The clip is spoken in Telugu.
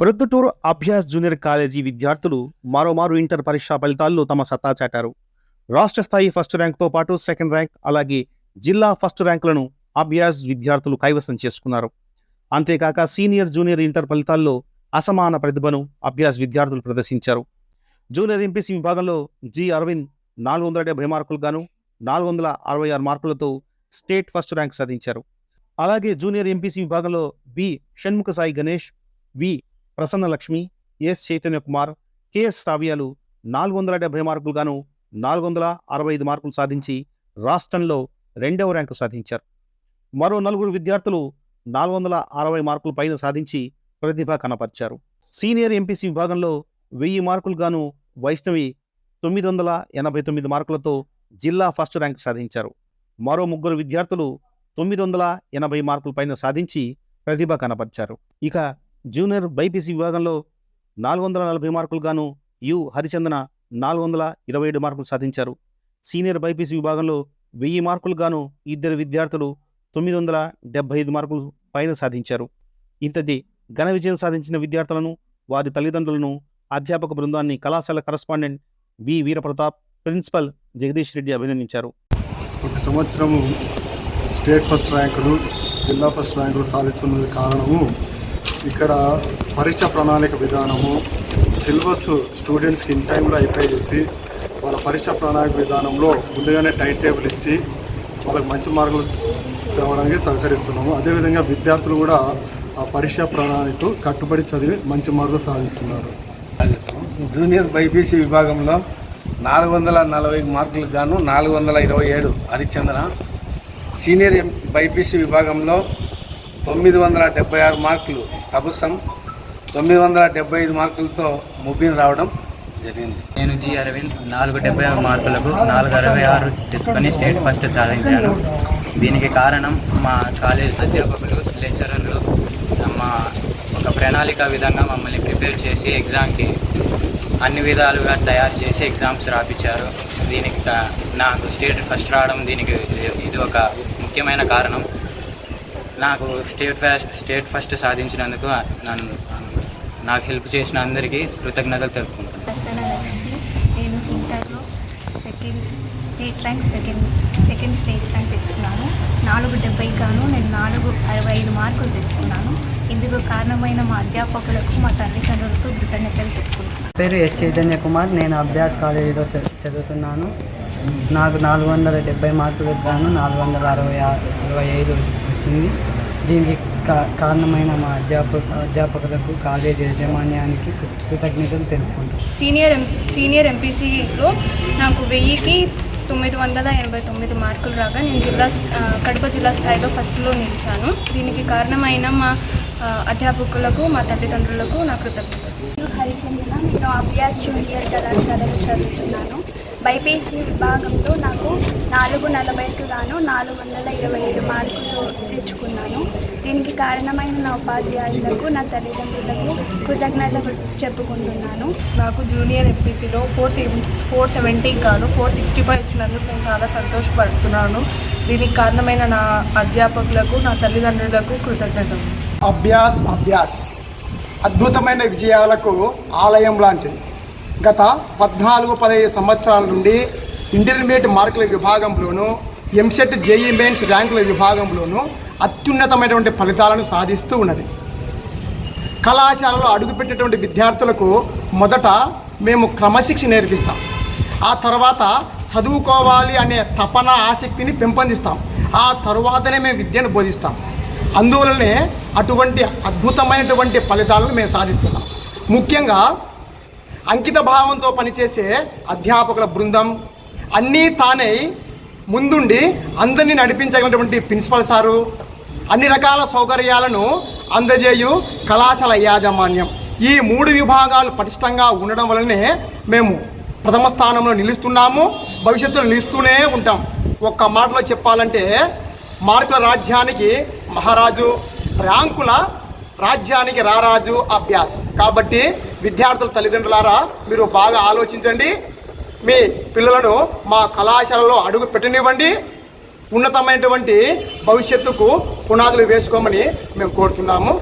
ప్రొద్దుటూరు అభ్యాస్ జూనియర్ కాలేజీ విద్యార్థులు మరోమారు ఇంటర్ పరీక్షా ఫలితాల్లో తమ సత్తా చాటారు. రాష్ట్ర స్థాయి ఫస్ట్ ర్యాంక్తో పాటు సెకండ్ ర్యాంక్ అలాగే జిల్లా ఫస్ట్ ర్యాంకులను అభ్యాస్ విద్యార్థులు కైవసం చేసుకున్నారు. అంతేకాక సీనియర్ జూనియర్ ఇంటర్ ఫలితాల్లో అసమాన ప్రతిభను అభ్యాస్ విద్యార్థులు ప్రదర్శించారు. జూనియర్ ఎంపీసీ విభాగంలో జి అరవింద్ నాలుగు వందల డెబ్బై మార్కులు గాను నాలుగు వందల అరవై ఆరు మార్కులతో స్టేట్ ఫస్ట్ ర్యాంక్ సాధించారు. అలాగే జూనియర్ ఎంపీసీ విభాగంలో B Shanmukha Sai Ganesh V Prasanna Lakshmi S Chaitanya Kumar KS రావ్యాలు నాలుగు వందల డెబ్బై మార్కులు గాను నాలుగు వందల అరవై ఐదు మార్కులు సాధించి రాష్ట్రంలో రెండవ ర్యాంకు సాధించారు. మరో నలుగురు విద్యార్థులు నాలుగు వందల అరవై మార్కుల పైన సాధించి ప్రతిభ కనపరిచారు. సీనియర్ ఎంపీసీ విభాగంలో వెయ్యి మార్కులు గాను వైష్ణవి తొమ్మిది వందల ఎనభై తొమ్మిది మార్కులతో జిల్లా ఫస్ట్ ర్యాంక్ సాధించారు. మరో ముగ్గురు విద్యార్థులు తొమ్మిది వందల ఎనభై మార్కుల పైన సాధించి ప్రతిభ కనపరిచారు. ఇక జూనియర్ బైపీసీ విభాగంలో నాలుగు వందల నలభై మార్కులు గాను యు హరిచందన నాలుగు వందల ఇరవై ఏడు మార్కులు సాధించారు. సీనియర్ బైపీసీ విభాగంలో వెయ్యి మార్కులు గాను ఇద్దరు విద్యార్థులు తొమ్మిది వందల డెబ్బై ఐదు మార్కులు పైన సాధించారు. ఇంతటి ఘన విజయం సాధించిన విద్యార్థులను వారి తల్లిదండ్రులను అధ్యాపక బృందాన్ని కళాశాల correspondent B Veerapratap principal Jagadish Reddy అభినందించారు. ఒక సంవత్సరము స్టేట్ ఫస్ట్ ర్యాంకులు జిల్లా ఫస్ట్ ర్యాంకులు సాధిస్తున్న కారణము ఇక్కడ పరీక్ష ప్రణాళిక విధానము సిలబస్ స్టూడెంట్స్కి ఇన్ టైంలో అయిపోయి చేసి వాళ్ళ పరీక్ష ప్రణాళిక విధానంలో ముందుగానే టైం టేబుల్ ఇచ్చి వాళ్ళకి మంచి మార్కులు తేవడానికి సహకరిస్తున్నాము. అదేవిధంగా విద్యార్థులు కూడా ఆ పరీక్ష ప్రణాళిక కట్టుబడి చదివి మంచి మార్కులు సాధిస్తున్నారు. జూనియర్ బైపీసీ విభాగంలో నాలుగు వందల నలభై మార్కులకు గాను నాలుగు వందల ఇరవై ఏడు హరిచంద్ర సీనియర్ ఎం- బైపీసీ విభాగంలో తొమ్మిది వందల డెబ్బై ఆరు మార్కులు తబుసం తొమ్మిది వందల డెబ్బై ఐదు మార్కులతో ముబీన్ రావడం జరిగింది. నేను జి అరవింద్ నాలుగు డెబ్బై ఆరు మార్కులకు నాలుగు అరవై ఆరు తెచ్చుకొని స్టేట్ ఫస్ట్ సాధించాను దీనికి కారణం మా కాలేజ్ అధ్యాపకులు లెక్చరర్లు మా ఒక ప్రణాళిక విధంగా మమ్మల్ని ప్రిపేర్ చేసి ఎగ్జామ్కి అన్ని విధాలుగా తయారు చేసి ఎగ్జామ్స్ రాపించారు దీనికి నాకు స్టేట్ ఫస్ట్ రావడం దీనికి ఇది ఒక ముఖ్యమైన కారణం. నాకు స్టేట్ ఫస్ట్ స్టేట్ ఫస్ట్ సాధించినందుకు నన్ను నాకు హెల్ప్ చేసిన అందరికీ కృతజ్ఞతలు తెలుపుకుంటాను నేను ఇంటర్లో second state rank second second state rank తెచ్చుకున్నాను. నాలుగు డెబ్బై గాను నేను నాలుగు అరవై ఐదు మార్కులు తెచ్చుకున్నాను. ఇందుకు కారణమైన మా అధ్యాపకులకు మా తల్లిదండ్రులకు కృతజ్ఞతలు చెప్పుకుంటున్నాను. పేరు ఎస్ చైతన్య కుమార్ నేను అభ్యాస్ కాలేజీలో చదువుతున్నాను. నాకు నాలుగు వందల డెబ్బై మార్కులకు గాను నాలుగు వందల అరవై అరవై ఐదు వచ్చింది. దీనికి కా- కారణమైన మా అధ్యాపక అధ్యాపకులకు కాలేజీ యాజమాన్యానికి కృతజ్ఞతలు తెలుపుకుంటాను సీనియర్ ఎం సీనియర్ ఎంపీసీలో నాకు వెయ్యికి తొమ్మిది వందల ఎనభై తొమ్మిది మార్కులు రాగా నేను జిల్లా కడప జిల్లా స్థాయిలో ఫస్ట్లో నిలిచాను. దీనికి కారణమైన మా అధ్యాపకులకు మా తల్లిదండ్రులకు నా కృతజ్ఞతలు. నేను హరిచంద్ర నేను అభ్యాస్ జూనియర్ కళాశాలలో చదువుతున్నాను. బైపీసీ విభాగంలో నాకు నాలుగు నలభైకి గాను నాలుగు వందల ఇరవై ఏడు మార్కులు తెచ్చుకున్నాను. దీనికి కారణమైన నా ఉపాధ్యాయులకు నా తల్లిదండ్రులకు కృతజ్ఞతలు చెప్పుకుంటున్నాను. నాకు జూనియర్ ఎంపీసీలో ఫోర్ సెవెన్ ఫోర్ సెవెంటీకి గాను ఫోర్ సిక్స్టీ ఫైవ్ వచ్చినందుకు నేను చాలా సంతోషపడుతున్నాను. దీనికి కారణమైన నా అధ్యాపకులకు నా తల్లిదండ్రులకు కృతజ్ఞతలు. అభ్యాస్ అభ్యాస్. అద్భుతమైన విజయాలకు ఆలయం లాంటిది. గత పద్నాలుగు పదహైదు సంవత్సరాల నుండి ఇంటర్మీడియట్ మార్కుల విభాగంలోనూ ఎంసెట్ జేఈ మెయిన్స్ ర్యాంకుల విభాగంలోనూ అత్యున్నతమైనటువంటి ఫలితాలను సాధిస్తూ ఉన్నది. కళాశాలలో అడుగుపెట్టినటువంటి విద్యార్థులకు మొదట మేము క్రమశిక్షణ నేర్పిస్తాం. ఆ తర్వాత చదువుకోవాలి అనే తపన ఆసక్తిని పెంపొందిస్తాం. ఆ తరువాతనే మేము విద్యను బోధిస్తాం. అందువలనే అటువంటి అద్భుతమైనటువంటి ఫలితాలను మేము సాధిస్తున్నాం. ముఖ్యంగా అంకిత భావంతో పనిచేసే అధ్యాపకుల బృందం అన్నీ తానే ముందుండి అందరినీ నడిపించగలిగినటువంటి ప్రిన్సిపల్ సారు. అన్ని రకాల సౌకర్యాలను అందజేయు కళాశాల యాజమాన్యం. ఈ మూడు విభాగాలు పటిష్టంగా ఉండడం వలనే మేము ప్రథమ స్థానంలో నిలుస్తున్నాము భవిష్యత్తులో నిలుస్తూనే ఉంటాం. ఒక్క మాటలో చెప్పాలంటే మార్కుల రాజ్యానికి మహారాజు ర్యాంకుల రాజ్యానికి రారాజు అభ్యాస్. కాబట్టి విద్యార్థుల తల్లిదండ్రులారా మీరు బాగా ఆలోచించండి. మీ పిల్లలను మా కళాశాలలో అడుగు పెట్టనివ్వండి. ఉన్నతమైనటువంటి భవిష్యత్తుకు పునాదులు వేసుకోమని మేము కోరుతున్నాము.